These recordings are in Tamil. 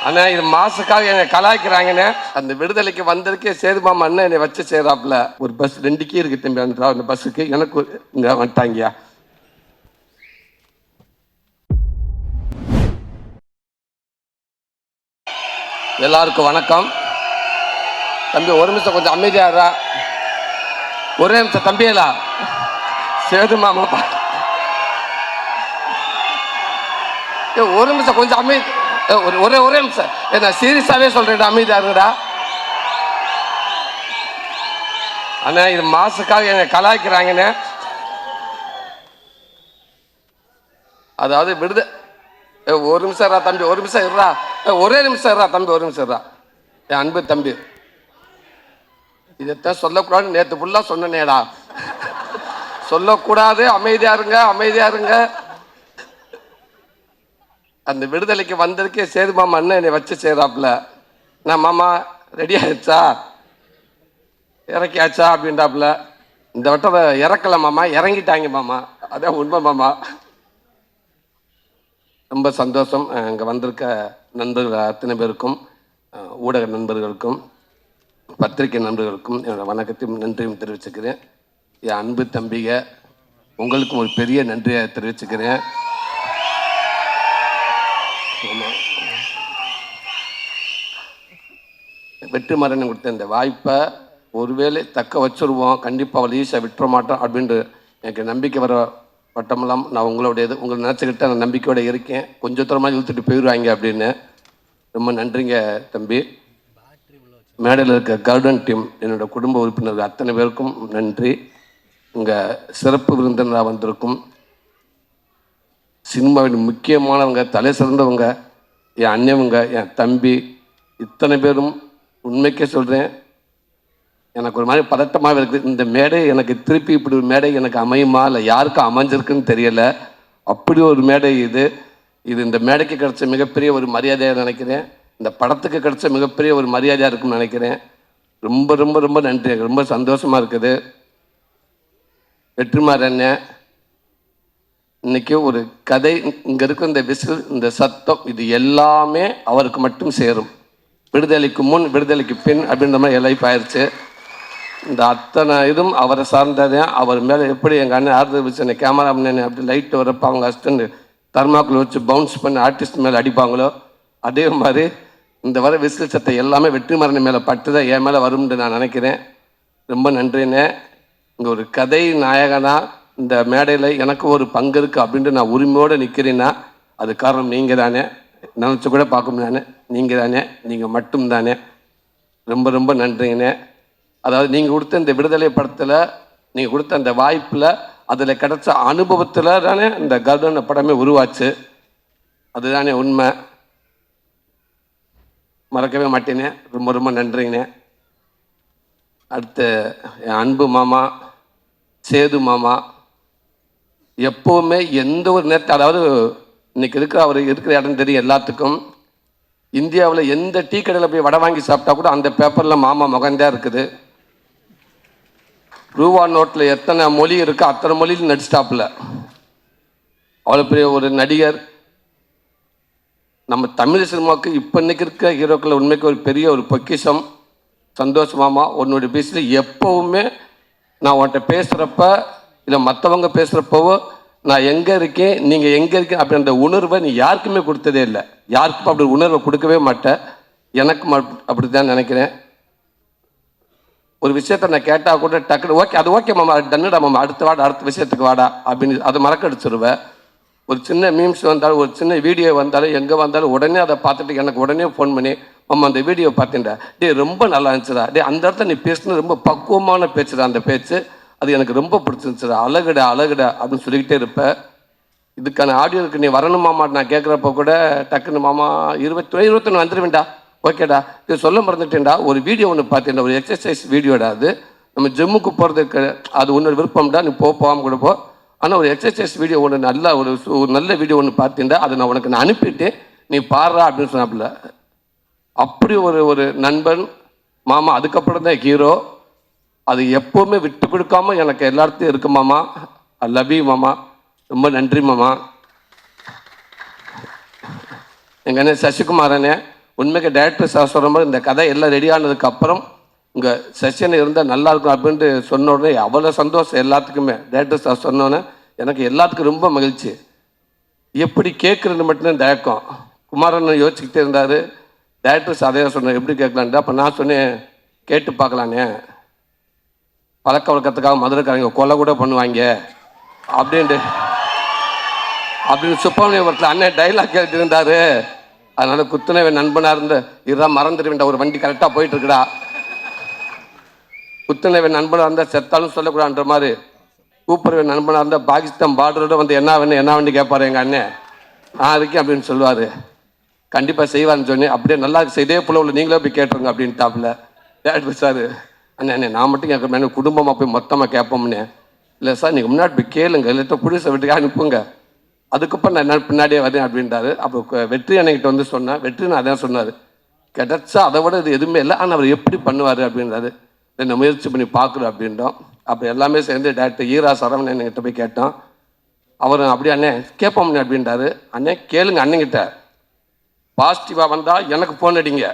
அண்ணா இது மாசுக்காக என்னை கலாய்க்கிறாங்கண்ணே. அந்த விடுதலைக்கு வந்ததுக்கே சேது மாமா அண்ணன் என்னை வச்சு செய்கிறாப்புல ஒரு பஸ் ரெண்டு கீ இருக்கு தம்பி அந்த அந்த பஸ்ஸுக்கு எனக்கு இங்கே இங்க வந்துட்டாங்கயா எல்லாருக்கும் வணக்கம். தம்பி ஒரு நிமிஷம் கொஞ்சம் அமைதியாரா ஒரே நிமிஷம் தம்பியலா சேது மாமா. ஏய், ஒரு நிமிஷம் கொஞ்சம் அமைதி ஒரு ஒரே ஒரே நிமிஷம். நான் சீரியஸாகவே சொல்கிறேன் அமைதியாக இருங்கடா. அண்ணா இது மாசுக்காக என்னை கலாய்க்கிறாங்கண்ணே. அதாவது விடுத ஒரு நிமிஷம் இருடா தம்பி ஒரு நிமிஷம் இருடா. ஒரே நிமிஷம் இருடா தம்பி ஒரு நிமிஷம் இருடா. என் அன்பு தம்பி. இதைத்தான் சொல்லக்கூடாதுன்னு நேற்று ஃபுல்லாக சொன்னேனேடா. சொல்லக்கூடாது அமைதியா இருங்க அமைதியா இருங்க. அந்த விடுதலைக்கு வந்ததுக்கே சேது மாமா அண்ணன் என்னை வச்சு செய்கிறாப்புல நான் மாமா ரெடி ஆயிடுச்சா? இறக்கியாச்சா? அப்படின்றாப்புல. இந்த வட்டம் இறக்கல மாமா. இறங்கிட்டாங்க மாமா. அதான் உண்மை மாமா. ரொம்ப சந்தோஷம். அங்கே வந்திருக்க நண்பர்கள் அத்தனை பேருக்கும் ஊடக நண்பர்களுக்கும் பத்திரிகை நண்பர்களுக்கும் என்னோட வணக்கத்தையும் நன்றியும் தெரிவிச்சுக்கிறேன். என் அன்பு தம்பிக உங்களுக்கும் ஒரு பெரிய நன்றியை தெரிவிச்சுக்கிறேன். ஆமாம் மரணம் கொடுத்த இந்த வாய்ப்பை ஒருவேளை தக்க வச்சுருவோம். கண்டிப்பாக அவள் ஈஸியாக விட்டுற மாட்டோம் அப்படின்ட்டு எனக்கு நம்பிக்கை வர பட்டமெல்லாம் நான் உங்களுடையது உங்களை நினச்சிக்கிட்டு நான் நம்பிக்கையோடு இருக்கேன். கொஞ்சம் தூரமாக இழுத்துட்டு போயிடுவாங்க அப்படின்னு. ரொம்ப நன்றிங்க தம்பி. மேடையில் இருக்க கார்டன் டீம் என்னோட குடும்ப உறுப்பினர்கள் அத்தனை பேருக்கும் நன்றி. உங்கள் சிறப்பு விருந்தினராக வந்திருக்கும். சினிமாவின் முக்கியமானவங்க தலை சிறந்தவங்க என் அண்ணவங்க என் தம்பி இத்தனை பேரும் உண்மைக்கே சொல்கிறேன் எனக்கு ஒரு மாதிரி பதட்டமாக இருக்குது இந்த மேடை எனக்கு திருப்பி இப்படி ஒரு மேடை எனக்கு அமையுமா? இல்லை யாருக்கும் அமைஞ்சிருக்குன்னு தெரியலை. அப்படி ஒரு மேடை இது. இது இந்த மேடைக்கு கிடைச்ச மிகப்பெரிய ஒரு மரியாதையாக நினைக்கிறேன். இந்த படத்துக்கு கிடைச்ச மிகப்பெரிய ஒரு மரியாதையாக இருக்கும்னு நினைக்கிறேன். ரொம்ப ரொம்ப ரொம்ப நன்றி. எனக்கு ரொம்ப சந்தோஷமாக இருக்குது. வெற்றிமாறன் இன்னைக்கு ஒரு கதை இங்கே இருக்க இந்த விசில் இந்த சத்தம் இது எல்லாமே அவருக்கு மட்டும் சேரும். விடுதலைக்கு முன் விடுதலைக்கு பின் அப்படின்ற மாதிரி லைஃப் ஆயிடுச்சு இந்த அத்தனை இதுவும் அவரை சார்ந்தது அவர் மேலே எப்படி எங்கள் அண்ணன் ஆறுதல் வச்சு அந்த கேமரா பண்ண அப்படி லைட்டு வரப்போ அவங்க அசிஸ்டண்ட் தர்மாக்குள் வச்சு பவுன்ஸ் பண்ணி ஆர்டிஸ்ட் மேலே அடிப்பாங்களோ அதே மாதிரி இந்த வர விசில் சத்தம் எல்லாமே வெற்றிமாறன் மேலே பட்டு என் மேலே வரும்னு நான் நினைக்கிறேன். ரொம்ப நன்றிண்ணே. இங்கே ஒரு கதை நாயகனா இந்த மேடையில் எனக்கு ஒரு பங்கு இருக்குது அப்படின்ட்டு நான் உரிமையோடு நிற்கிறேன்னா அது காரணம் நீங்கள் தானே. நினச்சி கூட பார்க்க முடியானே நீங்கள் தானே. நீங்கள் மட்டும் தானே. ரொம்ப ரொம்ப நன்றிங்கண்ணே. அதாவது நீங்கள் கொடுத்த இந்த விடுதலை படத்தில் நீங்கள் கொடுத்த அந்த வாய்ப்பில் அதில் கிடைச்ச அனுபவத்தில் தானே இந்த கர்டன் படமே உருவாச்சு. அதுதானே உண்மை. மறக்கவே மாட்டேனே. ரொம்ப ரொம்ப நன்றிங்கண்ணே. அடுத்து என் அன்பு மாமா சேது மாமா எப்போவுமே எந்த ஒரு நேரத்தில் அதாவது இன்னைக்கு இருக்கிற அவர் இருக்கிற இடம் தெரியும் எல்லாத்துக்கும். இந்தியாவில் எந்த டீ கடையில் போய் வடை வாங்கி சாப்பிட்டா கூட அந்த பேப்பரில் மாமா முகந்தான் இருக்குது. ரூபா நோட்டில் எத்தனை மொழி இருக்கோ அத்தனை மொழியில் நடிச்சிட்டாப்புல. அவ்வளோ பெரிய ஒரு நடிகர். நம்ம தமிழ் சினிமாவுக்கு இப்போ இன்றைக்கி இருக்க ஹீரோக்கள் உண்மைக்கு ஒரு பெரிய ஒரு பொக்கிஷம். சந்தோஷமாமா உன்னுடைய பேசில் எப்போவுமே நான் உன்கிட்ட பேசுகிறப்ப இல்லை மற்றவங்க பேசுகிறப்பவோ நான் எங்கே இருக்கேன்? நீங்கள் எங்கே இருக்கேன்? அப்படின்ற உணர்வை நீ யாருக்குமே கொடுத்ததே இல்லை. யாருக்கும் அப்படி உணர்வை கொடுக்கவே மாட்டேன் எனக்கும் அப்படி தான் நினைக்கிறேன். ஒரு விஷயத்த நான் கேட்டால் கூட டக்குனு ஓகே அது ஓகே மாமா டன்னுடா மாமா அடுத்த வாடா அடுத்த விஷயத்துக்கு வாடா அப்படின்னு அதை மறக்கடிச்சிருவேன் ஒரு சின்ன மீம்ஸ் வந்தாலும் ஒரு சின்ன வீடியோ வந்தாலும் எங்கே வந்தாலும் உடனே அதை பார்த்துட்டு எனக்கு உடனே ஃபோன் பண்ணி மாமா அந்த வீடியோ பார்த்தேன்டா டே ரொம்ப நல்லா இருந்துச்சுடா. டே அந்த இடத்துல நீ பேசுனது ரொம்ப பக்குவமான பேச்சுடா அந்த பேச்சு. அது எனக்கு ரொம்ப பிடிச்சிருந்துச்சு. அழகுடா அழகுடா அப்படின்னு சொல்லிக்கிட்டே இருப்பேன் இதுக்கான ஆடியோக்கு நீ வரணும் மாமா நான் கேட்குறப்ப கூட டக்குன்னு மாமா இருபத்தி இருபத்தொன்று வந்துடுவேன்டா ஓகேடா இது சொல்ல மறந்துட்டேன்டா. ஒரு வீடியோ ஒன்று பார்த்தேன்டா. ஒரு எக்ஸசைஸ் வீடியோடா அது. நம்ம ஜிம்முக்கு போகிறதுக்கு அது உன்னோட விருப்பம்டா. நீ போ போகாமல் கூட போ. ஆனால் ஒரு எக்ஸசைஸ் வீடியோ ஒன்று நல்ல ஒரு ஒரு நல்ல வீடியோ ஒன்று பார்த்தேன்டா. அதை நான் உனக்கு நான் அனுப்பிட்டு நீ பாடுறா அப்படின்னு சொன்னாப்புல. அப்படி ஒரு ஒரு நண்பன் மாமா அதுக்கப்புறம் தான் ஹீரோ அது எப்போவுமே விட்டு கொடுக்காம எனக்கு எல்லாத்தையும் இருக்கு மாமா. ஐ லவ் யூ மாமா. ரொம்ப நன்றி மாமா. எங்கள் அண்ணன் சசிகுமார் அண்ணே உண்மைக்கு டேரக்டர் சார் சொல்கிற மாதிரி இந்த கதை எல்லாம் ரெடி ஆனதுக்கப்புறம் உங்கள் செஷன் இருந்தால் நல்லா இருக்கும் அப்படின்ட்டு சொன்ன உடனே அவ்வளோ சந்தோஷம் எல்லாத்துக்குமே. டேரக்டர் சார் சொன்னோன்னே எனக்கு எல்லாத்துக்கும் ரொம்ப மகிழ்ச்சி. எப்படி கேட்குறது மட்டும்தான் தயக்கம் குமாரன் யோசிச்சுக்கிட்டே இருந்தார். டேரக்டர் அதையே சொன்னார். எப்படி கேட்கலான்ட்டு அப்போ நான் சொன்னேன் கேட்டு பார்க்கலானே. பழக்க வழக்கத்துக்காக மதுரைக்காரங்க கொலை கூட பண்ணுவாங்க. அப்படின்ட்டு அப்படின்னு சுப்பிரமணியபுரத்தில் அண்ணன் டைலாக் இருந்தார். அதனால குத்துனவன் நண்பனாக இருந்த இதுதான் வேண்டாம் ஒரு வண்டி கரெக்டாக போயிட்டு இருக்கடா குத்துனவன் நண்பனாக இருந்தால் செத்தாலும் சொல்லக்கூடாதுன்ற மாதிரி கூப்பிடுவேன் நண்பனாக இருந்தால் பாகிஸ்தான் பார்டரோட வந்து என்ன வேணும் என்ன வேண்டி கேட்பாரு எங்கள் அண்ணன். நான் இருக்கேன் அப்படின்னு சொல்லுவார். கண்டிப்பாக செய்வார்னு சொன்னேன். அப்படியே நல்லா இருக்கு இதே போல உள்ள நீங்களே போய் கேட்டுருங்க அப்படின்ட்டாப்புல. Director sir. அண்ணே அண்ணே நான் மட்டும் கேட்குறேன் குடும்பமாக போய் மொத்தமாக கேட்போம்னே இல்லை சார் நீங்கள் முன்னாடி போய் கேளுங்க இல்லாட்ட புதுசை வீட்டுக்கு அனுப்புங்க. அதுக்கப்புறம் நான் என்ன பின்னாடியே வரேன் அப்படின்றாரு. அப்போ வெற்றி அன்னைக்கிட்ட வந்து சொன்னேன் வெற்றி நான் அதான் சொன்னார். கிடைச்சா அதை விட இது எதுவுமே இல்லை. ஆனால் அவர் எப்படி பண்ணுவார்? அப்படின்றாரு. என்ன முயற்சி பண்ணி பார்க்குறோம் அப்படின்றோம். அப்போ எல்லாமே சேர்ந்து டேரக்டர் ஈரா சரவணன் என்கிட்ட போய் கேட்டோம். அவர் அப்படியே அண்ணே கேட்போம் அப்படின்றாரு. அண்ணே கேளுங்க அண்ணங்கிட்ட பாசிட்டிவாக வந்தால் எனக்கு ஃபோன் அடிங்க.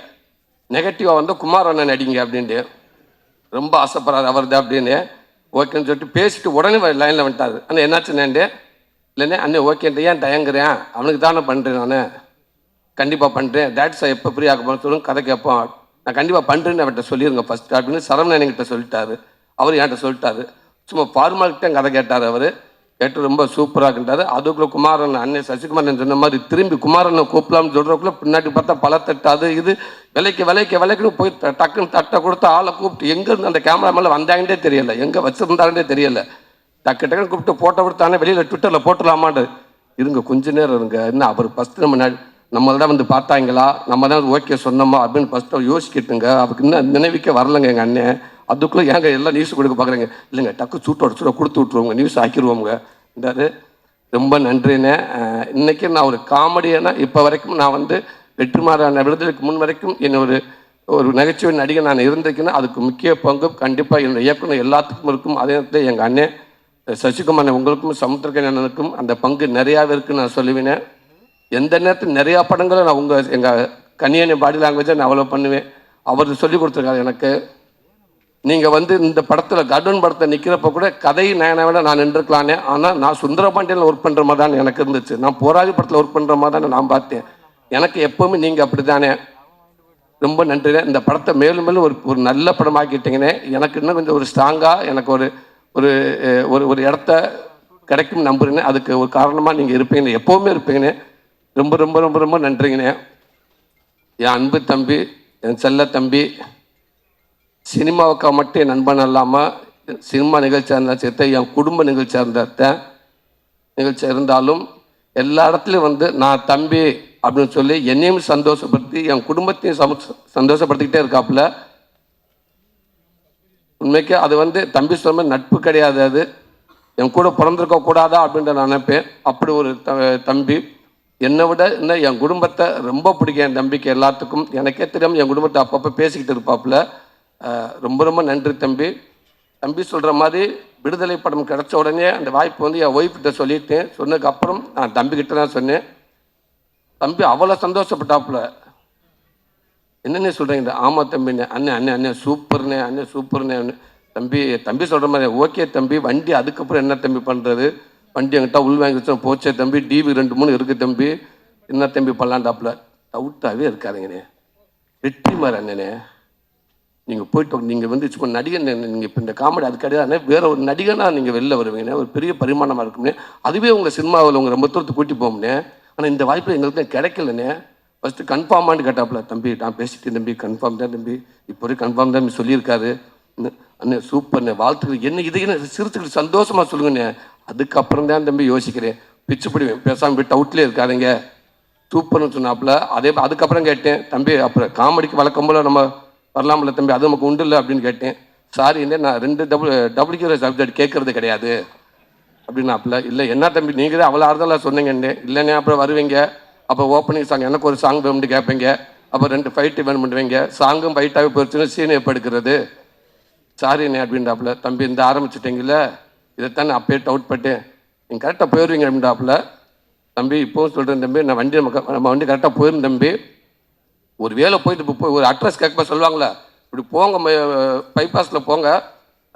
நெகட்டிவாக வந்தால் குமார் அண்ணன் அடிங்க அப்படின்ட்டு. ரொம்ப ஆசைப்படுறாரு அவர் தான் அப்படின்னு. ஓகேன்னு சொல்லிட்டு பேசிட்டு உடனே லைனில் வந்துட்டாரு. அண்ணா என்னாச்சுண்ணே இல்லைண்ணே அண்ணே ஓகேன்ட்டு ஏன் தயங்குறேன்? அவனுக்கு தானே பண்ணுறேன் நான். கண்டிப்பாக பண்ணுறேன் டேட் சார் எப்போ ஃப்ரீ ஆக போகிறேன் சொல்லுங்க கதை கேட்போம். நான் கண்டிப்பாக பண்ணுறேன்னு அவர்கிட்ட சொல்லிடுங்க ஃபஸ்ட்டு அப்படின்னு சரவணன் என்கிட்ட சொல்லிட்டாரு. அவர் என்கிட்ட சொல்லிட்டாரு. சும்மா ஃபார்மாலிட்டி கதை கேட்டார் அவர். கேட்டு ரொம்ப சூப்பராக இருந்தார் அதுக்குள்ள குமாரன் அண்ணன் சசிகுமாரன் சொன்ன மாதிரி திரும்பி குமாரனை கூப்பிடலாம்னு சொல்கிறக்குள்ள பின்னாடி பார்த்தா பல தட்டு அது இது விலைக்கு விலைக்கு விலைக்குன்னு போய் டக்குன்னு தட்டை கொடுத்து ஆளை கூப்பிட்டு எங்கேருந்து அந்த கேமரா மேலே வந்தாங்கன்னே தெரியல. எங்கே வச்சுருந்தாங்கன்னே தெரியல. டக்கு டக்குன்னு கூப்பிட்டு போட்டோ கொடுத்தானே வெளியில் ட்விட்டரில் போட்டுடலாமான்னு. இருங்க கொஞ்ச நேரம் இருங்க. என்ன அவர் ஃபஸ்ட்டு நம்ம நம்மளதான் தான் வந்து பார்த்தாங்களா? நம்ம தான் ஓகே சொன்னோமா? அப்படின்னு ஃபஸ்ட்டு யோசிக்கிட்டுங்க. அவருக்கு இன்னும் நினைவிக்க வரலங்க எங்கள் அண்ணன் அதுக்குள்ளே ஏங்க எல்லாம் நியூஸ் கொடுக்க பார்க்குறேங்க இல்லைங்க டக்கு சூட்டோட சூட கொடுத்து விட்ருவோங்க நியூஸ் ஆக்கிடுவோங்க என்றாரு ரொம்ப நன்றிண்ணே இன்றைக்கி நான் ஒரு காமெடியான இப்போ வரைக்கும் நான் வந்து வெற்றிமாறான விடுதலுக்கு முன் வரைக்கும் என்ன ஒரு ஒரு நகைச்சுவை நடிகை நான் இருந்திருக்கேன்னா அதுக்கு முக்கிய பங்கு கண்டிப்பாக என்னோட இயக்குனர் எல்லாத்துக்கும் இருக்கும். அதே நேரத்தில் எங்கள் அண்ணன் சசிகுமார் உங்களுக்கும் சமுத்திரக்கண்ணனுக்கும் அந்த பங்கு நிறையாவே இருக்குன்னு நான் சொல்லுவேன். எந்த நேரத்தில் நிறையா படங்களை நான் உங்கள் எங்கள் கன்னியனி பாடி லாங்குவேஜை நான் அவ்வளோ பண்ணுவேன். அவர் சொல்லி கொடுத்துருக்காரு எனக்கு. நீங்கள் வந்து இந்த படத்தில் கடன் படத்தை நிற்கிறப்ப கூட கதை நேனாவிட நான் நின்றுக்கலானே. ஆனால் நான் சுந்தரபாண்டியனில் ஒர்க் பண்ணுற மாதிரி தான் எனக்கு இருந்துச்சு. நான் போராளி படத்தில் ஒர்க் பண்ணுற மாதிரி தானே நான் பார்த்தேன். எனக்கு எப்போவுமே நீங்கள் அப்படி தானே ரொம்ப நன்றி இந்த படத்தை மேலும் மேலும் ஒரு ஒரு நல்ல படமாக்கிட்டீங்கன்னே எனக்கு இன்னும் கொஞ்சம் ஒரு ஸ்ட்ராங்காக எனக்கு ஒரு ஒரு ஒரு ஒரு இடத்த கிடைக்கும் நம்புறேன்னு அதுக்கு ஒரு காரணமாக நீங்கள் இருப்பீங்கன்னு எப்போவுமே இருப்பீங்கண்ணே ரொம்ப ரொம்ப ரொம்ப ரொம்ப நன்றிங்கண்ணே என் அன்பு தம்பி என் செல்ல தம்பி சினிமாவுக்காக மட்டும் என் நண்பன் இல்லாமல் சினிமா நிகழ்ச்சியாக இருந்தால் சேர்த்து என் குடும்ப நிகழ்ச்சியாக இருந்தேன் நிகழ்ச்சியாக இருந்தாலும் எல்லா இடத்துலையும் வந்து நான் தம்பி அப்படின்னு சொல்லி என்னையும் சந்தோஷப்படுத்தி என் குடும்பத்தையும் சம சந்தோஷப்படுத்திக்கிட்டே இருக்காப்புல. உண்மைக்கு அது வந்து தம்பி சொன்ன மாதிரி நட்பு கிடையாது அது. என் கூட பிறந்திருக்க கூடாதா அப்படின்ற நான் நினைப்பேன். அப்படி ஒரு த- தம்பி. என்னை விட இன்னும் என் குடும்பத்தை ரொம்ப பிடிக்கும் என் தம்பிக்கு எல்லாத்துக்கும். எனக்கே தெரியாமல் என் குடும்பத்தை அப்பப்போ பேசிக்கிட்டு இருப்பாப்புல. ரொம்ப ரொம்ப நன்றி தம்பி. தம்பி சொல்கிற மாதிரி விடுதலை படம் கிடச்ச உடனே அந்த வாய்ப்பு வந்து என் ஒய்ஃப்கிட்ட சொல்லிட்டேன். சொன்னதுக்கப்புறம் நான் தம்பிக்கிட்ட தான் சொன்னேன். தம்பி அவ்வளோ சந்தோஷப்பட்டாப்புல. என்னென்ன சொல்கிறீங்க ஆமாம் தம்பிண்ணே அண்ணன் அண்ணன் அண்ணன் சூப்பர்ண்ணே அண்ணன் சூப்பர்ண்ணே தம்பி தம்பி சொல்கிற மாதிரி ஓகே தம்பி வண்டி அதுக்கப்புறம் என்ன தம்பி பண்ணுறது வண்டி என்கிட்ட உள் வாங்கி வச்சோம் போச்சே தம்பி டிவி ரெண்டு மூணு இருக்குது தம்பி. என்ன தம்பி பண்ணலான்டாப்புல டவுட்டாகவே இருக்காருங்கண்ணே. மாதிரி அண்ணனே. நீங்கள் போயிட்டு நீங்கள் வந்து வச்சுக்கோ நடிகன் நீங்கள் இப்போ இந்த காமெடி அது கிடையாது வேற ஒரு நடிகனாக நீங்கள் வெளில வருவீங்கன்னா ஒரு பெரிய பரிமாணமாக இருக்கும்னே அதுவே உங்கள் சினிமாவில் உங்கள் ரொம்ப தூரத்துக்கு கூட்டி போகும்னே ஆனால் இந்த வாய்ப்பு எங்களுக்கு கிடைக்கலண்ணே. ஃபஸ்ட்டு கன்ஃபார்மான்னு கேட்டாப்புல தம்பி நான் பேசிட்டேன் தம்பி கன்ஃபார்ம் தான் தம்பி. இப்போ வரைக்கும் கன்ஃபார்ம் தான் சொல்லியிருக்காரு. அண்ணே, அண்ணே சூப்பர்ண்ணே வாழ்த்துக்கள். என்ன இது என்ன சிரிச்சுக்கிட்டு சந்தோஷமாக சொல்லுங்கண்ணே. அதுக்கப்புறம் தான் தம்பி யோசிக்கிறேன். பிச்சு பிடிவேன் பேசாமல் போய் டவுட்லேயே இருக்காதீங்க. சூப்பர்னு சொன்னாப்புல அதே அதுக்கப்புறம் கேட்டேன் தம்பி அப்புறம் காமெடிக்கு வழக்கம் போல நம்ம வரலாம்ல தம்பி அது நமக்கு உண்டு இல்லை அப்படின்னு கேட்டேன். சாரி என்ன நான் ரெண்டு டபுள் டபுள்கிற சப்ஜெக்ட் கேட்கறது கிடையாது. அப்படின்னு அப்பல இல்லை என்ன தம்பி நீங்கள் தான் அவ்வளோ ஆறுதலாக சொன்னீங்கன்னு. இல்லைண்ணே அப்புறம் வருவீங்க. அப்போ ஓப்பனிங் சாங் எனக்கு ஒரு சாங் வேணும்னு கேட்பீங்க அப்போ ரெண்டு ஃபைட்டு வேணும் பண்ணுவீங்க சாங்கும் ஃபைட்டாகவே போயிடுச்சுன்னு சீன் எப்போ எடுக்கிறது சாரிண்ணே அப்படின்றாப்புல தம்பி இந்த ஆரம்பிச்சிட்டிங்கல்ல. இதைத்தான் நான் அப்பயே டவுட் பட்டேன். நீங்கள் கரெக்டாக போயிடுவீங்க அப்படின்றாப்புல தம்பி இப்போவும் சொல்கிறேன் தம்பி. நான் வண்டி நம்ம நம்ம வண்டி கரெக்டாக போயிருந்தேன் தம்பி. ஒரு வேலை போயிட்டு இப்போ போய் ஒரு அட்ரஸ் கேட்க சொல்லுவாங்களே இப்படி போங்க பைபாஸில் போங்க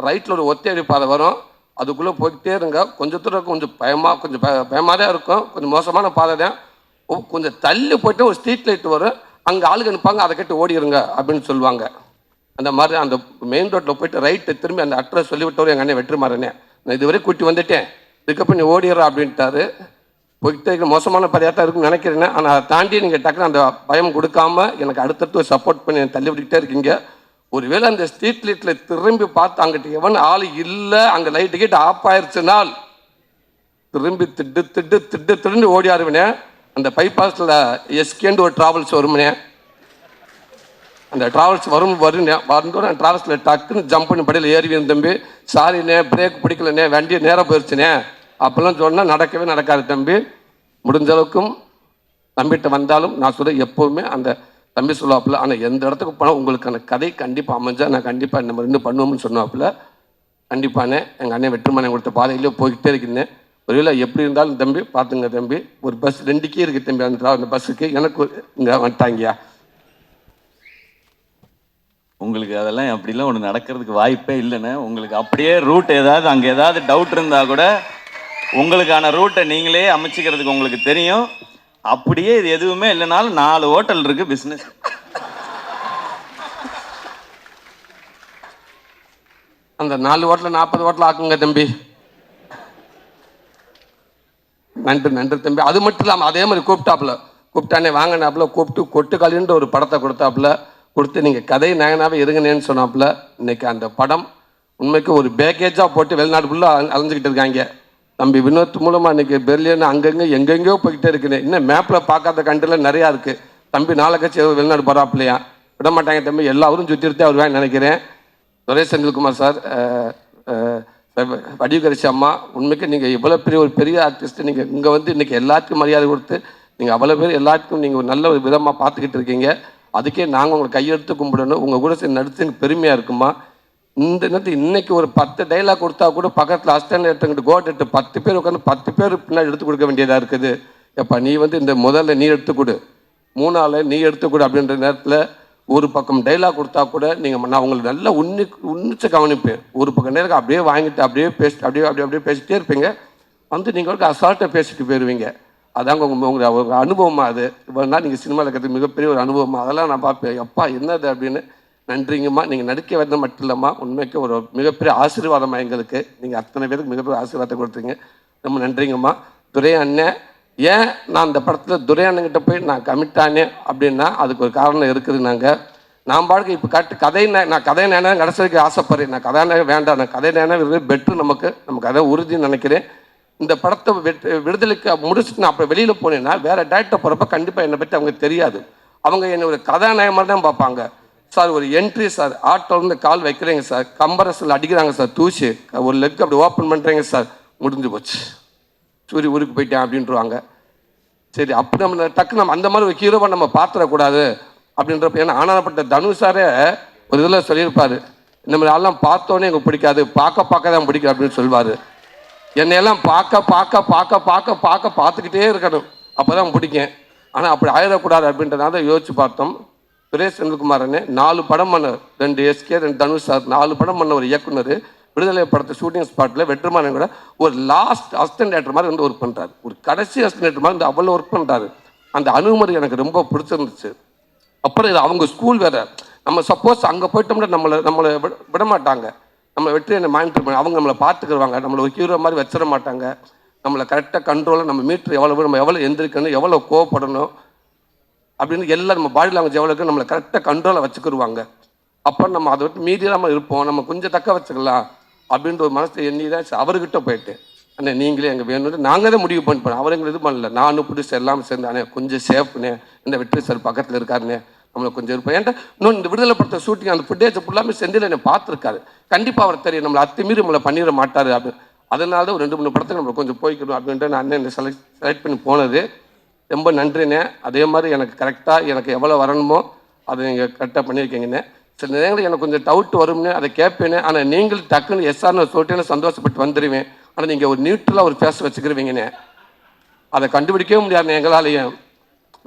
ரைட்டில் ஒரு ஒத்தையடி பாதை வரும். அதுக்குள்ளே போய்கிட்டே இருங்க. கொஞ்சம் தூரம் கொஞ்சம் பயமாக கொஞ்சம் பயமாக தான் இருக்கும். கொஞ்சம் மோசமான பாதை தான். கொஞ்சம் தள்ளி போயிட்டு ஒரு ஸ்ட்ரீட் லைட் வரும். அங்கே ஆளுங்க நிற்பாங்க அதை கட்டி ஓடிடுங்க அப்படின்னு சொல்லுவாங்க. அந்த மாதிரி அந்த மெயின் ரோட்டில் போயிட்டு ரைட்டு திரும்பி அந்த அட்ரஸ் சொல்லிவிட்டவர் எங்கள் அண்ணன் வெற்றிமாறனே. நான் இதுவரை கூட்டி வந்துட்டேன். இதுக்கப்புறம் நீ ஓடிடுறா அப்படின்ட்டாரு. போய்கிட்டே மோசமான பரியாத்தான் இருக்குன்னு நினைக்கிறேன் ஆனால் அதை தாண்டி நீங்கள் டக்குன்னு அந்த பயம் கொடுக்காம எனக்கு அடுத்தடுத்து சப்போர்ட் பண்ணி தள்ளி விட்டுக்கிட்டே இருக்கீங்க. ஒருவேளை அந்த ஸ்ட்ரீட் லைட்டில் திரும்பி பார்த்து அங்கிட்ட எவன் ஆள் இல்லை அங்கே லைட்டு கிட்ட ஆஃப் ஆயிடுச்சுனால் திரும்பி திட்டு திட்டு திட்டு திரும்பி ஓடி ஆடுவினே அந்த பைபாஸில் எஸ்கேண்டு ஒரு டிராவல்ஸ் வருமனே. அந்த டிராவல்ஸ் வரும் வருண்ணே வந்தோடனே டிராவல்ஸில் டக்குன்னு ஜம்ப் பண்ணி படியில் ஏறிவின் தம்பி. சாரிண்ணே பிரேக் பிடிக்கலண்ணே வண்டி நேராக போயிடுச்சுண்ணே அப்போல்லாம் சொன்னால் நடக்கவே நடக்காது தம்பி. முடிஞ்ச அளவுக்கும் தம்பிகிட்ட வந்தாலும் நான் சொல்ல எப்போவுமே அந்த தம்பி சொல்லுவாப்பில் ஆனால் எந்த இடத்துக்கு போனால் உங்களுக்கான கதை கண்டிப்பாக அமைஞ்சா நான் கண்டிப்பாக நம்ம ரெண்டு பண்ணுவோம்னு சொன்னாப்புல. கண்டிப்பானே எங்கள் அண்ணன் வெற்றுமனை கொடுத்த பாதையிலே போய்கிட்டே இருக்கிறேன் ஒருவேளை எப்படி இருந்தாலும் தம்பி பார்த்துங்க தம்பி ஒரு பஸ் ரெண்டுக்கே இருக்குது தம்பி அந்த அந்த பஸ்ஸுக்கு எனக்கு இங்கே வந்துட்டாங்கயா உங்களுக்கு அதெல்லாம் அப்படிலாம் ஒன்று நடக்கிறதுக்கு வாய்ப்பே இல்லைண்ணே. உங்களுக்கு அப்படியே ரூட் ஏதாவது அங்கே ஏதாவது டவுட் இருந்தால் கூட உங்களுக்கான ரூட்டை நீங்களே அமைச்சிக்கிறதுக்கு உங்களுக்கு தெரியும். அப்படியே இது எதுவுமே இல்லைனாலும் நாலு ஹோட்டல் இருக்கு பிஸ்னஸ் அந்த நாலு ஹோட்டலில் நாற்பது ஹோட்டல் ஆக்குங்க தம்பி. நன்றி நன்றி தம்பி. அது மட்டும் இல்லாமல் அதே மாதிரி கூப்பிட்டாப்புல. கூப்பிட்டானே வாங்கினாப்புல கூப்பிட்டு கொட்டுக்காலின்ற ஒரு படத்தை கொடுத்தாப்புல. கொடுத்து நீங்கள் கதை நாயனாவே இருங்கனேன்னு சொன்னாப்புல. இன்னைக்கு அந்த படம் உண்மைக்கு ஒரு பேக்கேஜாக போட்டு வெளிநாடு ஃபுல்லாக அலைஞ்சிக்கிட்டு இருக்காங்க. தம்பி வினோத் மூலமாக இன்றைக்கி பெர்லியன் அங்கங்கே எங்கெங்கேயோ போய்கிட்டே இருக்குது இன்னும் மேப்பில் பார்க்காத கண்ட்ரில் நிறையா இருக்குது தம்பி நாளை கட்சி வெளிநாடு போகிறாப்புலையா விட மாட்டாங்க தம்பி எல்லாரும் சுற்றிருத்தே வருவான்னு நினைக்கிறேன். துரை செந்தில்குமார் சார் வடிவகரிசி அம்மா உண்மைக்கு நீங்கள் இவ்வளோ பெரிய ஒரு பெரிய ஆர்டிஸ்ட்டு நீங்கள் இங்கே வந்து இன்றைக்கி எல்லாத்துக்கும் மரியாதை கொடுத்து நீங்கள் அவ்வளோ பேர் எல்லாத்துக்கும் நீங்கள் ஒரு நல்ல ஒரு விதமாக பார்த்துக்கிட்டு இருக்கீங்க. அதுக்கே நாங்கள் உங்களை கையெடுத்து கும்பிடணும். உங்கள் கூட சேர்ந்து நடிச்சு எனக்கு பெருமையாக இருக்குமா? இந்த நேரத்தில் இன்னைக்கு ஒரு பத்து டைலாக் கொடுத்தா கூட பக்கத்தில் அஸ்டன் எடுத்துக்கிட்டு கோட் பத்து பேர் உட்காந்து பத்து பேர் பின்னாடி எடுத்து கொடுக்க வேண்டியதாக இருக்குது. எப்பா நீ வந்து இந்த முதல்ல நீ எடுத்துக்கொடு மூணாவில் நீ எடுத்துக்கொடு அப்படின்ற நேரத்தில் ஒரு பக்கம் டைலாக் கொடுத்தா கூட நீங்கள் நான் உங்களுக்கு நல்லா உன்னி உன்னிச்சு கவனிப்பேன். ஒரு பக்கம் நேரம் அப்படியே வாங்கிட்டு அப்படியே பேசிட்டு அப்படியே அப்படியே அப்படியே பேசிட்டே இருப்பீங்க. வந்து நீங்கள் அசால்ட்டாக பேசிட்டு போயிடுவீங்க அதாங்க உங்கள் உங்கள் அனுபவமாக அது. இவ்வளோ நாள் நீங்கள் சினிமாவில் இருக்கிறது மிகப்பெரிய ஒரு அனுபவமாக அதெல்லாம் நான் பார்ப்பேன். எப்பா என்னது அப்படின்னு நன்றிங்கம்மா. நீங்கள் நடிக்க வந்த மட்டும் இல்லைம்மா உண்மைக்கு ஒரு மிகப்பெரிய ஆசீர்வாதம்மா எங்களுக்கு. நீங்கள் அத்தனை பேருக்கு மிகப்பெரிய ஆசீர்வாதத்தை கொடுத்தீங்க. ரொம்ப நன்றிங்கம்மா. துரை அண்ணன் ஏன் நான் அந்த படத்தில் துரை அண்ணங்கிட்ட போய் நான் கமிட்டானே அப்படின்னா அதுக்கு ஒரு காரணம் இருக்குது நாங்கள் நான் பாடுக்கு இப்போ கட்டு கதை நான் கதை நேனா கடைசிக்கு ஆசைப்படுறேன். நான் கதை நேரம் வேண்டாம். நான் கதை நேரம் பெட்ரு நமக்கு நமக்கு அதை உறுதின்னு நினைக்கிறேன். இந்த படத்தை வெட்- விடுதலைக்கு முடிச்சுட்டு நான் அப்போ வெளியில் போனேன்னா வேறு டேரக்டர் போகிறப்ப கண்டிப்பாக என்னை பற்றி அவங்க தெரியாது. அவங்க என்னை ஒரு கதாநாயகமாக தான் பார்ப்பாங்க. சார் ஒரு என்ட்ரி சார். ஆட்டோலேருந்து கால் வைக்கிறீங்க சார். கம்பரஸில் அடிக்கிறாங்க சார். தூசி. ஒரு லெக் அப்படி ஓப்பன் பண்ணுறீங்க சார். முடிஞ்சு போச்சு. சூரிய ஊருக்கு போயிட்டேன் அப்படின்ட்டுருவாங்க சரி அப்படி நம்ம டக்கு நம்ம அந்த மாதிரி ஒரு ஹீரோவை நம்ம பார்த்துடக்கூடாது. அப்படின்றப்ப ஏன்னா ஆனாப்பட்ட தனுஷாரே ஒரு இதில் சொல்லியிருப்பார். இந்த மாதிரி ஆள்லாம் பார்த்தோன்னே எனக்கு பிடிக்காது. பார்க்க பார்க்க தான் பிடிக்கும் அப்படின்னு சொல்லுவார் என்னையெல்லாம் பார்க்க பார்க்க பார்க்க பார்க்க பார்க்க பார்த்துக்கிட்டே இருக்கணும். அப்போ தான் பிடிக்கும். ஆனால் அப்படி ஆயிடக்கூடாது அப்படின்றதால தான் யோசிச்சு பார்த்தோம். சுரேஷ் செந்தில்குமாரனே நாலு படம் பண்ண ரெண்டு எஸ்கே ரெண்டு தனுஷ் சார். நாலு படம் பண்ண ஒரு இயக்குனர். விடுதலை படத்தை ஷூட்டிங் ஸ்பாட்டில் வெற்றிமாறன் கூட ஒரு லாஸ்ட் அசிஸ்டன்ட் டேரக்டர் மாதிரி வந்து ஒர்க் பண்ணுறாரு ஒரு கடைசி அசிஸ்டன்ட் டேரக்டர் மாதிரி வந்து அவ்வளோ ஒர்க் பண்ணுறாரு அந்த அணுகுமுறை எனக்கு ரொம்ப பிடிச்சிருந்துச்சு. அப்புறம் இது அவங்க ஸ்கூல் வேறு. நம்ம சப்போஸ் அங்கே போயிட்டோம்னா நம்மளை நம்மளை விட விட மாட்டாங்க. நம்ம வெற்றி என்ன மானிட்டர் பண்ணி அவங்க நம்மளை பார்த்துக்குருவாங்க. நம்மளை ஒரு ஹீரோ மாதிரி வச்சிட மாட்டாங்க. நம்மளை கரெக்டாக கண்ட்ரோலாக நம்ம மீட்ரு எவ்வளோ நம்ம எவ்வளோ எந்திரிக்கணும் எவ்வளோ கோவப்படணும். அப்படின்னு எல்லாம் நம்ம பாடி லாங்குவேஜ் எவ்வளோ இருக்கு நம்மளை கரெக்டாக கண்ட்ரோலை வச்சுக்கிடுவாங்க அப்போ நம்ம அதை விட்டு மீறி நம்ம இருப்போம். நம்ம கொஞ்சம் தக்க வச்சுக்கலாம் அப்படின்ற ஒரு மனசை எண்ணி தான் அவர்கிட்ட போயிட்டு அண்ணே நீங்களே எங்கள் வேணும்னு நாங்கள் தான் முடிவு பண்ணிப்போம். அவர் எங்களை இது பண்ணல. நானும் பிடிச்சி எல்லாம் சேர்ந்து அண்ணே கொஞ்சம் சேஃப்னே இந்த வெற்றி சார் பக்கத்தில் இருக்காருண்ணே நம்மளை கொஞ்சம் இருப்போம் ஏன்டா இன்னும் இந்த விடுதலை படத்தை ஷூட்டிங் அந்த ஃபுட்டேஜ் ஃபுல்லாமே செந்தில் என்னை பார்த்துருக்காரு. கண்டிப்பாக அவர் தெரியும். நம்மளை அத்துமீறி நம்மளை பண்ணிட மாட்டார் அப்படின்னு. அதனால தான் ஒரு ரெண்டு மூணு படத்துக்கு நம்ம கொஞ்சம் போய்க்கணும் அப்படின்ட்டு நான் அண்ணன் செலக்ட் செலக்ட் பண்ணி போனது. ரொம்ப நன்றிண்ணே. அதே மாதிரி எனக்கு கரெக்டாக எனக்கு எவ்வளோ வரணுமோ அதை நீங்கள் கரெக்டாக பண்ணியிருக்கீங்கண்ணே. சில நேரங்களில் எனக்கு கொஞ்சம் டவுட் வரும்னு அதை கேட்பேனே. ஆனால் நீங்கள் டக்குன்னு எஸ்ஆர்னு சொல்லிட்டேன்னு சந்தோஷப்பட்டு வந்துடுவேன் ஆனால் நீங்கள் ஒரு நியூட்ரலாக ஒரு ஃபேஸ் வச்சுக்கிருவீங்கண்ணே. அதை கண்டுபிடிக்கவே முடியாதுண்ணே எங்களாலேயும்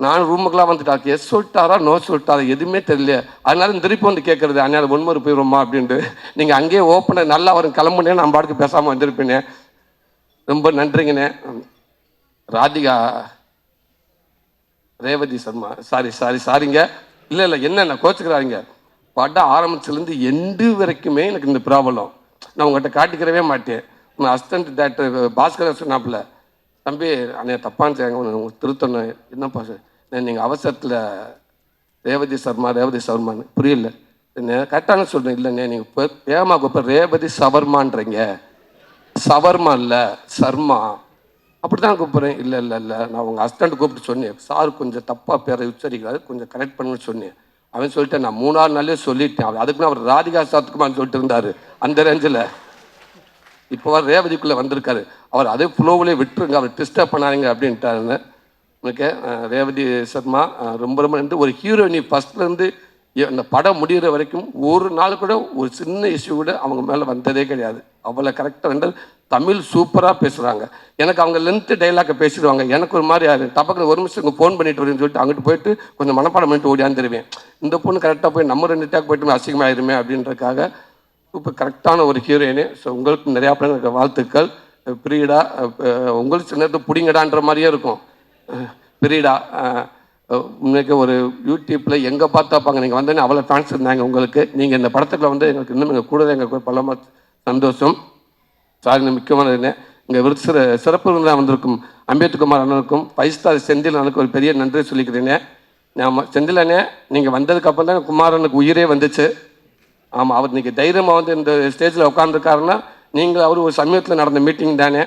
நான் ரூமுக்கெல்லாம் வந்துட்டு எஸ் சொல்லிட்டாரா நோ சொல்லிட்டாரா எதுவுமே தெரியல. அதனால திருப்பி வந்து கேட்கறது அதனால ஒன்மொரு போயிடுமா அப்படின்ட்டு. நீங்கள் அங்கேயே ஓப்பனாக நல்லா வரும் கிளம்புனே நான் பாட்டுக்கு பேசாமல் வந்திருப்பேனே. ரொம்ப நன்றிங்கண்ணே. ராதிகா ரேவதி சர்மா சாரி சாரி சாரிங்க இல்லை இல்லை என்ன கோச்சுக்கிறாருங்க படம் ஆரம்பிச்சிலேருந்து எண்டு வரைக்குமே எனக்கு இந்த ப்ராப்ளம். நான் உங்கள்கிட்ட காட்டிக்கிறவே மாட்டேன். உங்கள் அசிஸ்டன்ட் டேரக்டர் பாஸ்கர் சொன்னாப்புல தம்பி அண்ணே தப்பான்னு உங்களுக்கு திருத்தணும். என்னப்பா சார்? நீங்கள் அவசரத்தில் ரேவதி சர்மா ரேவதி சவர்மான்னு புரியல. கரெக்டான சொல்கிறேன் இல்லைண்ணே நீங்கள் இப்போ ஏமா இப்போ ரேவதி சவர்மான்றீங்க. சவர்மா இல்லை சர்மா. அப்படி தான் கூப்பிட்றேன். இல்லை இல்லை இல்லை. நான் உங்கள் ஹஸ்பண்ட் கூப்பிட்டு சொன்னேன். சார் கொஞ்சம் தப்பாக பேரை உச்சரிக்கிறாரு. கொஞ்சம் கரெக்ட் பண்ணுன்னு சொன்னேன். அவன் சொல்லிட்டேன் நான் மூணாறு நாளே சொல்லிட்டேன். அவர் அதுக்குன்னு அவர் ராதிகா சாத்துக்குமான்னு சொல்லிட்டு இருந்தார். அந்த ரேஞ்சில் இப்போ அவர் ரேவதிக்குள்ளே வந்திருக்காரு. அவர் அதே ஃப்ளோவிலே விட்டுருங்க. அவர் டிஸ்டர்ப் பண்ணாதீங்க அப்படின்ட்டாருன்னு. உனக்கு ரேவதி சர்மா ரொம்ப ரொம்ப நன்றி. ஒரு ஹீரோயினி ஃபஸ்ட்லேருந்து இந்த படம் முடிகிற வரைக்கும் ஒரு நாள் கூட ஒரு சின்ன இஷ்யூ கூட அவங்க மேலே வந்ததே கிடையாது. அவ்வளோ கரெக்டாக வந்தது. தமிழ் சூப்பராக பேசுகிறாங்க எனக்கு அவங்க லென்த்து டைலாக்கை பேசிடுவாங்க. எனக்கு ஒரு மாதிரி ஆகுது டப்பக்கு ஒரு நிமிஷம் இங்கே ஃபோன் பண்ணிட்டு வரேன்னு சொல்லிட்டு அங்கிட்டு போயிட்டு கொஞ்சம் மனப்பாடம் பண்ணிட்டு ஓடியாந்துருவேன் இந்த பொண்ணு கரெக்டாக போய் நம்ம ரெண்டு டேக் போயிட்டு அசிங்கமாயிருமே அப்படின்றதுக்காக இப்போ கரெக்டான ஒரு ஹீரோயினு ஸோ உங்களுக்கு நிறையா பேருக்கு வாழ்த்துக்கள். பிரீடா உங்களுக்கு சில நேரத்தில் பிடிங்கடான்ற மாதிரியே இருக்கும். பிரீடா இன்னைக்கு ஒரு யூடியூப்பில் எங்கே பார்த்தாப்பாங்க நீங்கள் வந்தோன்னே அவ்வளோ ஃபேன்ஸ் இருந்தாங்க உங்களுக்கு. நீங்கள் இந்த படத்துக்குள்ள வந்து எங்களுக்கு இன்னும் எங்கள் கூட எங்களுக்கு பலமாக சந்தோஷம். சாகின முக்கியமானது என்ன இங்கே விருது சிற சிறப்பு விருந்தாக வந்திருக்கும் அம்பேத்குமார் அண்ணனுக்கும் ஃபைவ் ஸ்டார் செந்தில் அண்ணனுக்கு ஒரு பெரிய நன்றி சொல்லிக்கிறேனே. ஆமாம் செந்தில் அண்ணே நீங்கள் வந்ததுக்கப்புறம் தான் குமாரனுக்கு உயிரே வந்துச்சு. ஆமாம் அவர் இன்னைக்கு தைரியமாக வந்து இந்த ஸ்டேஜில் உட்காந்துருக்காருன்னா நீங்கள் அவர் ஒரு சமயத்தில் நடந்த மீட்டிங் தானே.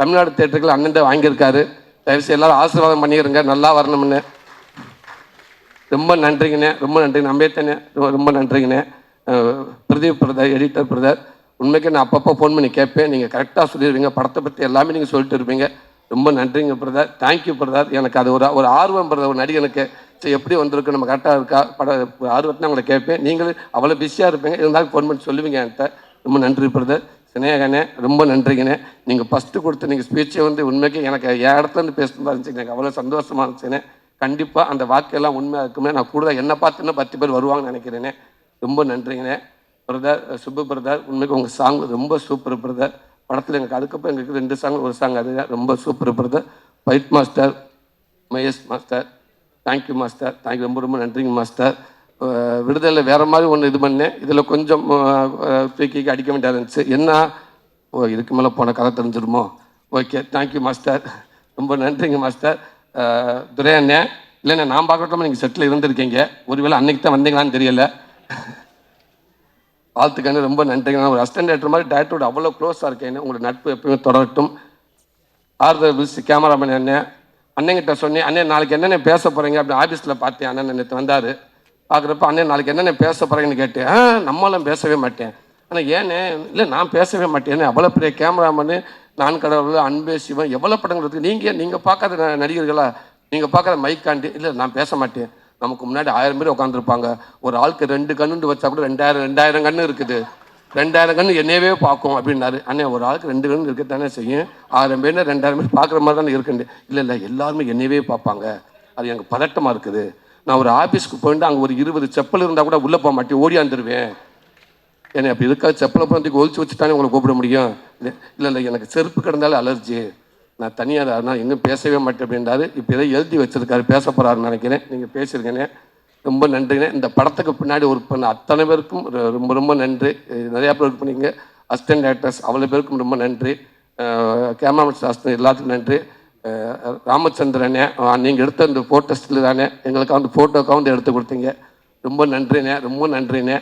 தமிழ்நாடு தேட்டருக்குள்ள அண்ணன் தான் வாங்கியிருக்காரு. தயவுசெய்து எல்லாரும் ஆசீர்வாதம் பண்ணிடுங்க நல்லா வரணும்னு. ரொம்ப நன்றிங்கண்ணே ரொம்ப நன்றிங்க நம்பேத்தனே ரொம்ப நன்றிங்கண்ணே. Pradeep brother editor brother. உண்மைக்கு நான் அப்பப்போ ஃபோன் பண்ணி கேட்பேன். நீங்கள் கரெக்டாக சொல்லிடுவீங்க படத்தை பற்றி எல்லாமே நீங்கள் சொல்லிட்டு இருப்பீங்க. ரொம்ப நன்றிங்க பிரதர் தேங்க்யூ பிரதர் எனக்கு அது ஒரு ஒரு ஆர்வம் பிரதர் ஒரு நடிகனுக்கு சரி எப்படி வந்திருக்கு? நம்ம கரெக்டாக இருக்கா? பட ஆர்வத்தை உங்களை கேட்பேன். நீங்களும் அவ்வளோ பிஸியாக இருப்பீங்க. இருந்தாலும் ஃபோன் பண்ணி சொல்லுவீங்க என்கிட்ட. ரொம்ப நன்றி பிரதர் சினேகனே ரொம்ப நன்றிங்கண்ணே நீங்கள் ஃபஸ்ட்டு கொடுத்த நீங்கள் ஸ்பீச்சை வந்து உண்மைக்கு எனக்கு என் இடத்துலேருந்து இருந்துச்சு. எனக்கு அவ்வளோ சந்தோஷமாக இருந்துச்சுண்ணே கண்டிப்பாக அந்த வாக்கெல்லாம் உண்மையாக இருக்குமே நான் கூட என்ன பார்த்து இன்னும் பத்து பேர் வருவாங்கன்னு நினைக்கிறேனே. ரொம்ப நன்றிங்கண்ணே பிரதர் சுப்பு பிரதர் உண்மைக்கு உங்கள் சாங் ரொம்ப சூப்பர் பிரதர். படத்தில் எங்களுக்கு அதுக்கப்புறம் எங்களுக்கு ரெண்டு சாங் ஒரு சாங் அது ரொம்ப super brother. Fight master Mahesh master thank you master thank you ரொம்ப ரொம்ப நன்றிங்க மாஸ்டர் விடுதலை வேறு மாதிரி ஒன்று இது பண்ணேன். இதில் கொஞ்சம் தூக்கிக்கு அடிக்க வேண்டியதாக இருந்துச்சு. என்ன? ஓ இதுக்கு மேலே போன கதை தெரிஞ்சிருமோ? ஓகே தேங்க்யூ மாஸ்டர் ரொம்ப நன்றிங்க மாஸ்டர் துரை அண்ணே இல்லைண்ணே நான் பார்க்கட்டும் நீங்கள் செட்டில் இருந்திருக்கீங்க. ஒருவேளை அன்னைக்கு தான் வந்தீங்களான்னு தெரியலை. வாழ்த்துக்கான ரொம்ப நன்றிங்க. நான் ஒரு அஸ்டன்ட் டேரக்டர் மாதிரி டேரக்டரோட அவ்வளோ க்ளோஸாக இருக்கேன். உங்களோட நட்பு எப்பயுமே தொடரட்டும். ஆர்தர் பிஸ் கேமராமேன் அண்ணன் அண்ணன்கிட்ட சொன்னேன் அண்ணன் நாளைக்கு என்னென்ன பேச போகிறீங்க அப்படின்னு ஆஃபீஸில் பார்த்தேன் அண்ணன் நேற்று வந்தார். பார்க்குறப்ப அண்ணன் நாளைக்கு என்னென்ன பேச போகிறீங்கன்னு கேட்டேன். ஆ பேசவே மாட்டேன். ஆனால் ஏன்னு? இல்லை நான் பேசவே மாட்டேன். அவ்வளோ பெரிய கேமராமேனு நான் கடவுள் அன்பே சிவன் எவ்வளோ படங்களுக்கு நீங்கள் நீங்கள் பார்க்காத நடிகர்களா? நீங்கள் பார்க்காத மைக்காண்டி இல்லை நான் பேச மாட்டேன். நமக்கு முன்னாடி ஆயிரம் பேர் உட்காந்துருப்பாங்க ஒரு ஆளுக்கு ரெண்டு கண்ணுண்டு வச்சா கூட ரெண்டாயிரம் ரெண்டாயிரம் கண்ணு இருக்குது. ரெண்டாயிரம் கண்ணு என்னையவே பார்க்கும் அப்படின்னாரு. அண்ணே ஒரு ஆளுக்கு ரெண்டு கண்ணு இருக்கத்தானே செய்யும்? ஆயிரம் பேர் ரெண்டாயிரம் பேர் பார்க்குற மாதிரி தானே இருக்குண்டு இல்லை இல்லை எல்லாருமே என்னையவே பார்ப்பாங்க. அது எனக்கு பதட்டமாக இருக்குது. நான் ஒரு ஆஃபீஸ்க்கு போயிட்டு அங்கே ஒரு இருபது செப்பல் இருந்தால் கூட உள்ளே போக மாட்டேன் ஓடியாந்துருவேன் என்னை அப்படி இருக்கா செப்பலை போகிறதுக்கு ஒழிச்சு வச்சுட்டானே உங்களை கூப்பிட முடியும்? இல்லை இல்லை இல்லை எனக்கு செருப்பு கிடந்தாலும் அலர்ஜி. நான் தனியாக நான் இன்னும் பேசவே மாட்டேன் அப்படின்றாரு. இப்போ ஏதோ எழுதி வச்சுருக்காரு பேச போகிறாருன்னு நினைக்கிறேன். நீங்கள் பேசியிருக்கேனே ரொம்ப நன்றிங்க. இந்த படத்துக்கு பின்னாடி ஒர்க் பண்ண அத்தனை பேருக்கும் ரொம்ப ரொம்ப நன்றி. நிறையா பேர் ஒர்க் பண்ணீங்க. அசிஸ்டன்ட் டேரக்டர்ஸ் அவ்வளோ பேருக்கும் ரொம்ப நன்றி. கேமராமேன் சாஸ்திரம் எல்லாத்துக்கும் நன்றி. ராமச்சந்திரனே நீங்கள் எடுத்த இந்த ஃபோட்டோ ஸ்டில் தானே. எங்களுக்கு வந்து ஃபோட்டோக்காக வந்து எடுத்து கொடுத்தீங்க. ரொம்ப நன்றிண்ணே ரொம்ப நன்றிண்ணே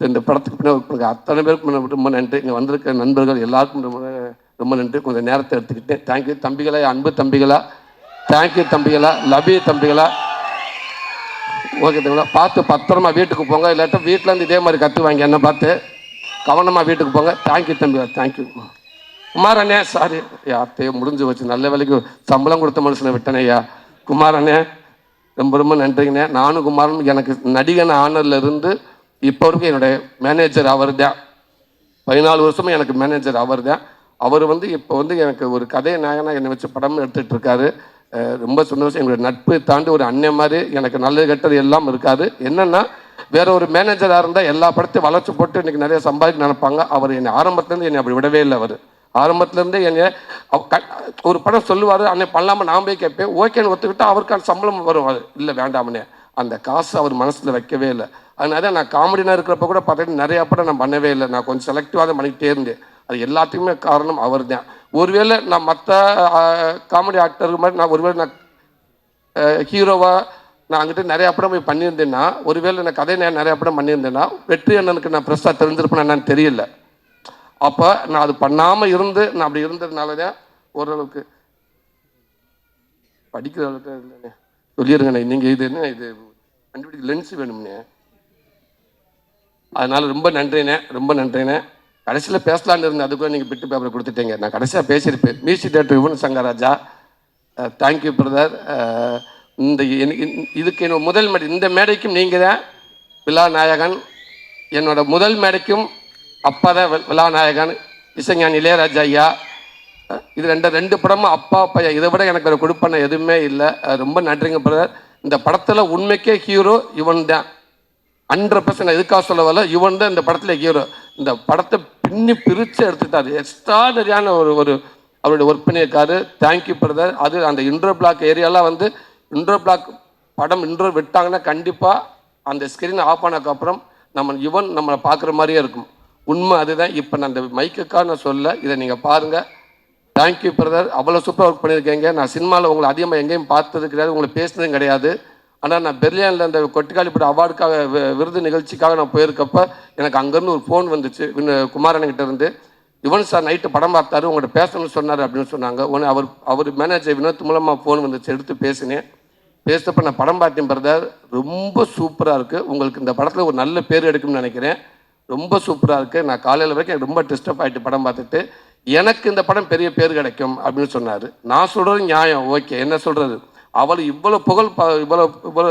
இந்த படத்துக்கு பின்னாடி ஒர்க் பண்ணுங்க அத்தனை பேருக்கும் ரொம்ப நன்றி. இங்கே வந்திருக்க நண்பர்கள் எல்லாருக்கும் ரொம்ப ரொம்ப நன்றி. கொஞ்சம் நேரத்தை எடுத்துக்கிட்டேன் தேங்க்யூ தம்பிகளா அன்பு தம்பிகளா தேங்க்யூ தம்பிகளா லவ் தம்பிகளா. ஓகே தம்பிங்களா பார்த்து பத்திரமா வீட்டுக்கு போங்க. இல்லாட்டா வீட்டிலேருந்து இதே மாதிரி கற்றுவாங்க என்ன பார்த்து கவனமாக வீட்டுக்கு போங்க. தேங்க்யூ தம்பிகளா தேங்க்யூ குமாரண்ணே சாரி அத்தையோ முடிஞ்சு வச்சு நல்ல வேலைக்கு சம்பளம் கொடுத்த மனுஷனை விட்டனையா குமாரண்ணே ரொம்ப ரொம்ப நன்றிங்கண்ணே. நானும் குமாரன் எனக்கு நடிகன் ஆனர்ல இருந்து இப்போ வரைக்கும் என்னுடைய மேனேஜர் அவர் தான் பதினாலு வருஷமும் எனக்கு மேனேஜர் அவர் தான் அவர் வந்து இப்போ வந்து எனக்கு ஒரு கதை நாயகனா என்னை வச்சு படம் எடுத்துகிட்டு இருக்காரு. ரொம்ப சந்தோஷம். எங்களுடைய நட்பு தாண்டி ஒரு அண்ணன் மாதிரி எனக்கு நல்லது கெட்டது எல்லாம் இருக்காது. என்னென்னா வேற ஒரு மேனேஜராக இருந்தால் எல்லா படத்தையும் வளர்ச்சி போட்டு இன்றைக்கி நிறைய சம்பாதிக்க நினைப்பாங்க. அவர் என்னை ஆரம்பத்துலேருந்து என்னை அப்படி விடவே இல்லை அவர். ஆரம்பத்துலேருந்தே என்னை க- ஒரு படம் சொல்லுவார் அன்னை பண்ணாமல் நான் போய் கேட்பேன். ஓகேன்னு ஒத்துக்கிட்டால் அவருக்கான சம்பளம் வரும். அது இல்லை வேண்டாம்னே. அந்த காசு அவர் மனசில் வைக்கவே இல்லை. அதனால நான் காமெடினா இருக்கிறப்ப கூட பார்த்தீங்கன்னா நிறையா படம் நான் பண்ணவே இல்லை. நான் கொஞ்சம் செலக்டிவாக தான் பண்ணிக்கிட்டே இருந்தேன். அது எல்லாத்துக்குமே காரணம் அவர் தான் ஒருவேளை நான் மற்ற காமெடி ஆக்டருக்கு மாதிரி நான் ஒருவேளை நான் ஹீரோவாக நான் அங்கிட்ட நிறையா படம் போய் பண்ணியிருந்தேன்னா ஒருவேளை நான் கதை நான் நிறையா படம் பண்ணியிருந்தேன்னா வெற்றி அண்ணனுக்கு நான் ப்ரெஸ்ஸாக தெரிஞ்சிருப்பேன் என்னன்னு தெரியல. அப்போ நான் அது பண்ணாமல் இருந்து நான் அப்படி இருந்ததுனால தான் ஓரளவுக்கு படிக்கிற அளவுக்கு இல்லைண்ணே. சொல்லிடுங்கண்ணே நீங்கள் இது என்ன இது கண்டுபிடிக்க லென்ஸ் வேணும்ண்ணே. அதனால் ரொம்ப நன்றிண்ணே ரொம்ப நன்றிண்ணே. கடைசியில் பேசலான்னு இருந்தேன். அதுக்குள்ள நீங்கள் பிட்டு பேப்பரை கொடுத்துட்டீங்க. நான் கடைசியாக பேசியிருப்பேன். Music director Yuvan Shankar Raja thank you brother இந்த எனக்கு இதுக்கு என்னோட முதல் மேடை இந்த மேடைக்கும் நீங்கள் தான் விழா நாயகன். என்னோட முதல் மேடைக்கும் அப்பா தான் வி- விழா நாயகன். இசைஞானி இளையராஜா ஐயா. இது ரெண்டு ரெண்டு படமும் அப்பா பையன் இதை விட எனக்கு ஒரு கொடுப்பன எதுவுமே இல்லை. ரொம்ப நன்றிங்க பிரதர் இந்த படத்தில் உண்மைக்கே ஹீரோ இவன் தான். ஹண்ட்ரட் பர்சன்ட் எதுக்காக சொல்ல வரல? இவன் தான் இந்த படத்தில் ஹீரோ இந்த படத்தை பின்னி பிரித்து எடுத்துட்டார் எக்ஸ்ட்ராடரியான ஒரு ஒரு அவருடைய ஒர்க் பண்ணியிருக்காரு தேங்க்யூ பிரதர் அது அந்த இன்ட்ரோ பிளாக் ஏரியாலாம் வந்து இன்ட்ரோ பிளாக் படம் இன்ட்ரோ விட்டாங்கன்னா கண்டிப்பாக அந்த ஸ்க்ரீன் ஆஃப் ஆனதுக்கப்புறம் நம்ம இவன் நம்மளை பார்க்குற மாதிரியே இருக்கும். உண்மை அதுதான். இப்போ நான் அந்த மைக்குக்காக நான் சொல்ல இதை நீங்கள் பாருங்கள் தேங்க்யூ பிரதர் அவ்வளோ சூப்பராக ஒர்க் பண்ணியிருக்கீங்க. நான் சினிமாவில் உங்களை அதிகமாக எங்கேயும் பார்த்தது கிடையாது. உங்களை பேசினதும் கிடையாது. ஆனால் நான் பெர்லியானில் அந்த கொட்டுக்காளிப்பட அவார்டுக்காக விருது நிகழ்ச்சிக்காக நான் போயிருக்கப்ப எனக்கு அங்கேருந்து ஒரு ஃபோன் வந்துச்சு. குமாரன்கிட்ட இருந்து யுவன் சார் நைட்டு படம் பார்த்தாரு உங்கள்கிட்ட பேசணும்னு சொன்னார் அப்படின்னு சொன்னாங்க. உடனே அவர் அவர் மேனேஜர் வினோத் மூலமாக ஃபோன் வந்துச்சு எடுத்து பேசினேன். பேசுகிறப்ப நான் படம் பார்த்தேன் பிரதர். ரொம்ப சூப்பராக இருக்குது உங்களுக்கு இந்த படத்தில் ஒரு நல்ல பேர் எடுக்கும்னு நினைக்கிறேன். ரொம்ப சூப்பராக இருக்குது நான் காலையில் வரைக்கும் ரொம்ப டிஸ்டர்ப் ஆகிட்டு படம் பார்த்துட்டு எனக்கு இந்த படம் பெரிய பேர் கிடைக்கும் அப்படின்னு சொன்னார். நான் சொல்கிறது நியாயம். ஓகே. என்ன சொல்கிறது அவள் இவ்வளோ புகழ் பா இவ்வளோ இவ்வளோ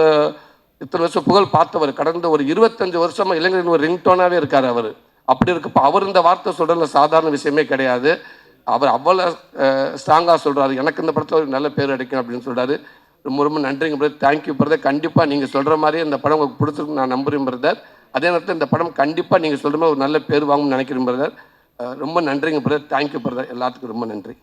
இத்தனை வருஷம் புகழ் பார்த்தவர். கடந்த ஒரு இருபத்தஞ்சு வருஷமாக இளைஞரின் ஒரு ரிங்டோனாகவே இருக்கார் அவர். அப்படி இருக்கப்போ அவர் இந்த வார்த்தை சொல்கிறதுல சாதாரண விஷயமே கிடையாது. அவர் அவ்வளோ ஸ்ட்ராங்காக சொல்கிறாரு எனக்கு இந்த படத்தில் ஒரு நல்ல பேர் அடிக்கணும் அப்படின்னு சொல்கிறாரு ரொம்ப ரொம்ப நன்றிங்க பிரதர் தேங்க்யூ பிரதர் கண்டிப்பாக நீங்கள் சொல்கிற மாதிரி இந்த படம் உங்களுக்கு பிடிச்சிருக்கு நான் நம்புகிறேன் பிரதர் அதே நேரத்தில் இந்த படம் கண்டிப்பாக நீங்கள் சொல்கிற மாதிரி ஒரு நல்ல பேர் வாங்கும்னு நினைக்கிறேன் பிரதர் ரொம்ப நன்றிங்க பிரதர் தேங்க்யூ பிரதர் எல்லாத்துக்கும் ரொம்ப நன்றி.